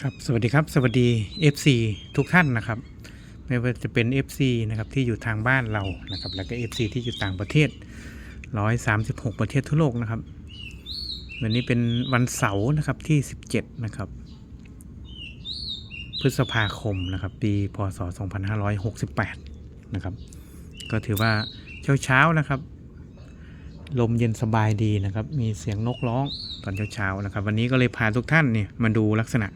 ครับสวัสดีครับ สวัสดี FC ทุกท่านนะครับ ไม่ว่าจะเป็น FC นะครับที่อยู่ทางบ้านเรานะครับ แล้วก็ FC ที่อยู่ต่างประเทศ 136 ประเทศทั่วโลกนะครับ วันนี้เป็นวันเสาร์นะครับที่ 17 นะครับ พฤษภาคมนะครับ ปีพศ 2568 นะครับ ก็ถือว่าเช้าเช้านะครับ ลมเย็นสบายดีนะครับ มีเสียงนกร้องตอนเช้าๆนะครับ วันนี้ก็เลยพาทุกท่านเนี่ยมาดูลักษณะ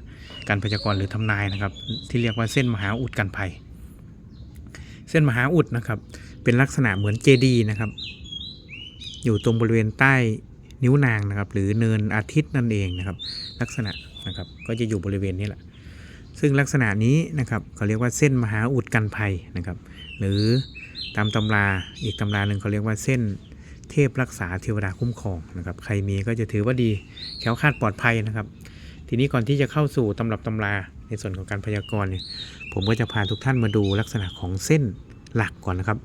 การพยากรณ์หรือทำนายนะครับ ที่เรียกว่าเส้นมหาอุดกันภัย เส้นมหาอุดนะครับ เป็นลักษณะเหมือนเจดีนะครับ อยู่ตรงบริเวณใต้นิ้วนางนะครับ หรือเนินอาทิตย์นั่นเองนะครับ ลักษณะนะครับก็จะอยู่บริเวณนี้แหละ ซึ่งลักษณะนี้นะครับเขาเรียกว่าเส้นมหาอุดกันภัยนะครับ หรือตามตำราอีกตำราหนึ่งเขาเรียกว่าเส้นเทพรักษาเทวดาคุ้มครองนะครับ ใครมีก็จะถือว่าดีแคล้วคาดปลอดภัยนะครับ ทีนี้ก่อนที่จะเข้าสู่ตำรับตำราในส่วนของการพยากรณ์เนี่ยผมก็จะพาทุกท่านมาดูลักษณะของเส้นหลักก่อนนะครับ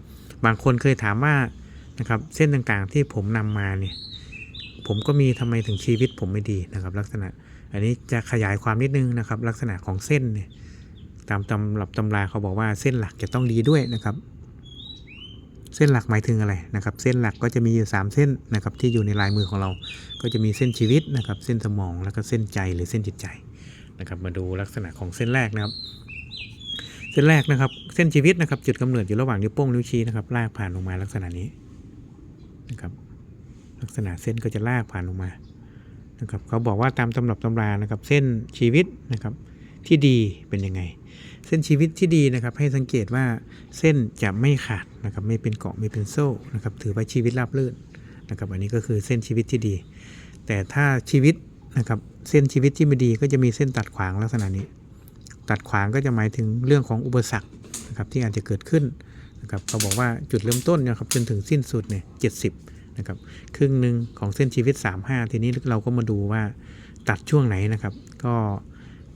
บางคนเคยถามว่านะครับเส้นต่างๆที่ผมนำมาเนี่ยผมก็มีทำไมถึงชีวิตผมไม่ดีนะครับ ลักษณะ อันนี้จะขยายความนิดนึงนะครับ ลักษณะของเส้นเนี่ยตามตำรับตำราเขาบอกว่าเส้นหลักจะต้องดีด้วยนะครับ เส้นหลักหมายถึงอะไรนะครับ เส้นหลักก็จะมีอยู่ 3 เส้นนะครับที่อยู่ในลายมือของเรา ก็จะมีเส้นชีวิตนะครับ เส้นสมองแล้วก็เส้นใจหรือเส้นจิตใจนะครับ มาดูลักษณะของเส้นแรกนะครับ เส้นแรกนะครับ เส้นชีวิตนะครับ จุดกำเนิดอยู่ระหว่างนิ้วโป้งนิ้วชี้นะครับ ลากผ่านลงมาลักษณะนี้นะครับ ลักษณะเส้นก็จะลากผ่านลงมานะครับ เขาบอกว่าตามตำรับตำรานะครับ เส้นชีวิตนะครับ ที่ดีเป็นยังไง ส้นชีวิตที่ดีนะครับ ให้สังเกตว่าเส้นจะไม่ขาดนะครับ ไม่เป็นเกาะไม่เป็นโซ่นะครับ ถือว่าชีวิตราบรื่นนะครับ อันนี้ก็คือเส้นชีวิตที่ดี แต่ถ้าชีวิตนะครับ เส้นชีวิตที่ไม่ดีก็จะมีเส้นตัดขวางลักษณะนี้ ตัดขวางก็จะหมายถึงเรื่องของอุปสรรคนะครับที่อาจจะเกิดขึ้นนะครับเขาบอกว่าจุดเริ่มต้นนะครับจนถึงสิ้นสุดเนี่ยเจ็ดสิบนะครับครึ่งหนึ่งของเส้นชีวิต 35 ทีนี้เราก็มาดูว่าตัดช่วงไหนนะครับ ก็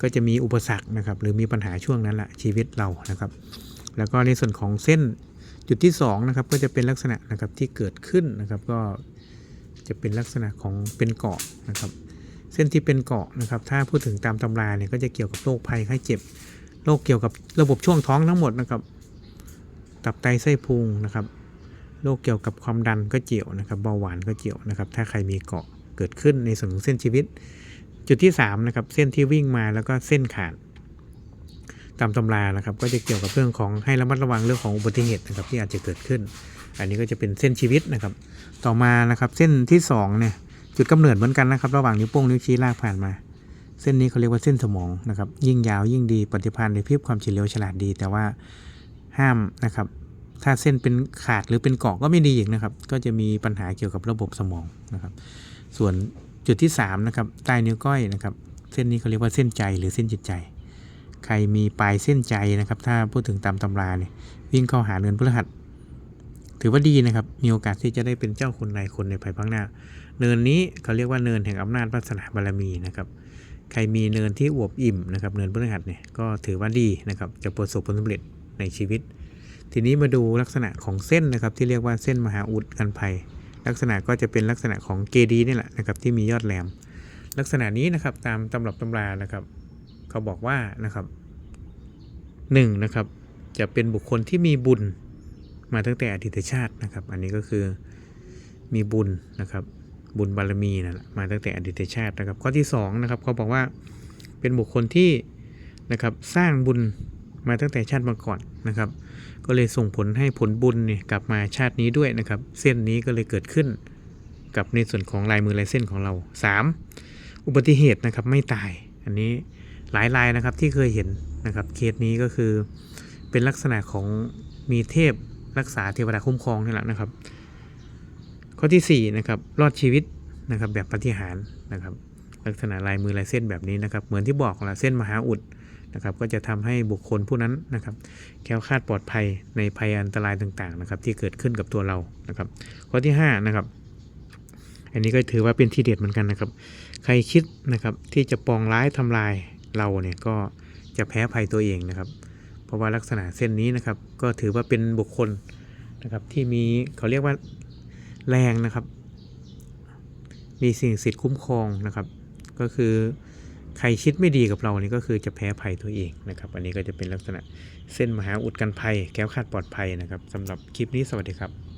ก็จะมีอุปสรรคนะครับหรือมีปัญหาช่วงนั้นแหละชีวิตเรานะครับ แล้วก็ในส่วนของเส้นจุดที่2นะครับก็จะเป็นลักษณะนะครับที่เกิดขึ้นนะครับก็จะเป็นลักษณะของเป็นเกาะนะครับ เส้นที่เป็นเกาะนะครับ ถ้าพูดถึงตามตำราเนี่ยก็จะเกี่ยวกับโรคภัยไข้เจ็บโรคเกี่ยวกับระบบช่วงท้องทั้งหมดนะครับ ตับไตไส้พุงนะครับโรคเกี่ยวกับความดันก็เกี่ยวนะครับเบาหวานก็เกี่ยวนะครับ ถ้าใครมีเกาะเกิดขึ้นในส่วนของเส้นชีวิต จุดที่3นะครับเส้นที่วิ่งมาแล้วก็เส้นขาดตามตำรานะครับก็จะเกี่ยวกับเรื่องของให้ระมัดระวังเรื่องของอุบัติเหตุนะครับที่อาจจะเกิดขึ้น อันนี้ก็จะเป็นเส้นชีวิตนะครับ ต่อมานะครับเส้นที่สองเนี่ยจุดกำเนิดเหมือนกันนะครับ ระหว่างนิ้วโป้งนิ้วชี้ลากผ่านมา เส้นนี้เขาเรียกว่าเส้นสมองนะครับ ยิ่งยาวยิ่งดีปฏิพันธ์ในพิบความเฉลียวฉลาดดี แต่ว่าห้ามนะครับ ถ้าเส้นเป็นขาดหรือเป็นเกาะก็ไม่ดีอีกนะครับ ก็จะมีปัญหาเกี่ยวกับระบบสมองนะครับ ส่วน จุดที่3นะครับใต้นิ้วก้อยนะครับ เส้นนี้เขาเรียกว่าเส้นใจหรือเส้นจิตใจ ใครมีปลายเส้นใจนะครับ ถ้าพูดถึงตามตำราเนี่ยวิ่งเข้าหาเรือนพฤหัส ถือว่าดีนะครับ มีโอกาสที่จะได้เป็นเจ้าคนนายคนในภายภาคหน้า เนินนี้เขาเรียกว่าเนินแห่งอำนาจวาสนาบารมีนะครับใครมีเนินที่อวบอิ่มนะครับเนินพฤหัสเนี่ยก็ถือว่าดีนะครับจะประสบผลสำเร็จในชีวิต ทีนี้มาดูลักษณะของเส้นนะครับที่เรียกว่าเส้นมหาอุดกันภัย ลักษณะก็จะเป็นลักษณะของเกดีนี่แหละนะครับที่มียอดแหลม ลักษณะนี้นะครับตามตำรับตำรานะครับ เขาบอกว่านะครับหนึ่งนะครับจะเป็นบุคคลที่มีบุญมาตั้งแต่อดีตชาตินะครับ อันนี้ก็คือมีบุญนะครับบุญบารมีนะมาตั้งแต่อดีตชาตินะครับ ข้อที่สองนะครับเขาบอกว่าเป็นบุคคลที่นะครับสร้างบุญ มาตั้งแต่ชาติมาก่อนนะครับ ก็เลยส่งผลให้ผลบุญเนี่ยกลับมาชาตินี้ด้วยนะครับ เส้นนี้ก็เลยเกิดขึ้น กับในส่วนของลายมือลายเส้นของเรา 3. อุบัติเหตุนะครับไม่ตาย อันนี้หลายรายนะครับที่เคยเห็นนะครับเคสนี้ก็คือเป็นลักษณะของมีเทพรักษาเทวดาคุ้มครองนี่แหละนะครับ ข้อที่4นะครับรอดชีวิตนะครับแบบปฏิหารนะครับลักษณะลายมือลายเส้นแบบนี้นะครับ เหมือนที่บอกละเส้นมหาอุด นะครับก็จะทำให้บุคคลผู้นั้นนะครับแค้วคาดปลอดภัยในภัยอันตรายต่างๆนะครับที่เกิดขึ้นกับตัวเรานะครับข้อที่5นะครับอันนี้ก็ถือว่าเป็นที่เด็ดเหมือนกันนะครับ ใครคิดนะครับที่จะปองร้ายทำลายเราเนี่ยก็จะแพ้ภัยตัวเองนะครับ เพราะว่าลักษณะเส้นนี้นะครับก็ถือว่าเป็นบุคคลนะครับที่มีเขาเรียกว่าแรงนะครับ มีสิ่งสิทธิ์คุ้มครองนะครับ ก็คือ ใครคิดไม่ดีกับเรานี่ก็คือจะแพ้ภัยตัวเองนะครับ อันนี้ก็จะเป็นลักษณะเส้นมหาอุดกันภัยแก้วคาดปลอดภัยนะครับสำหรับคลิปนี้สวัสดีครับ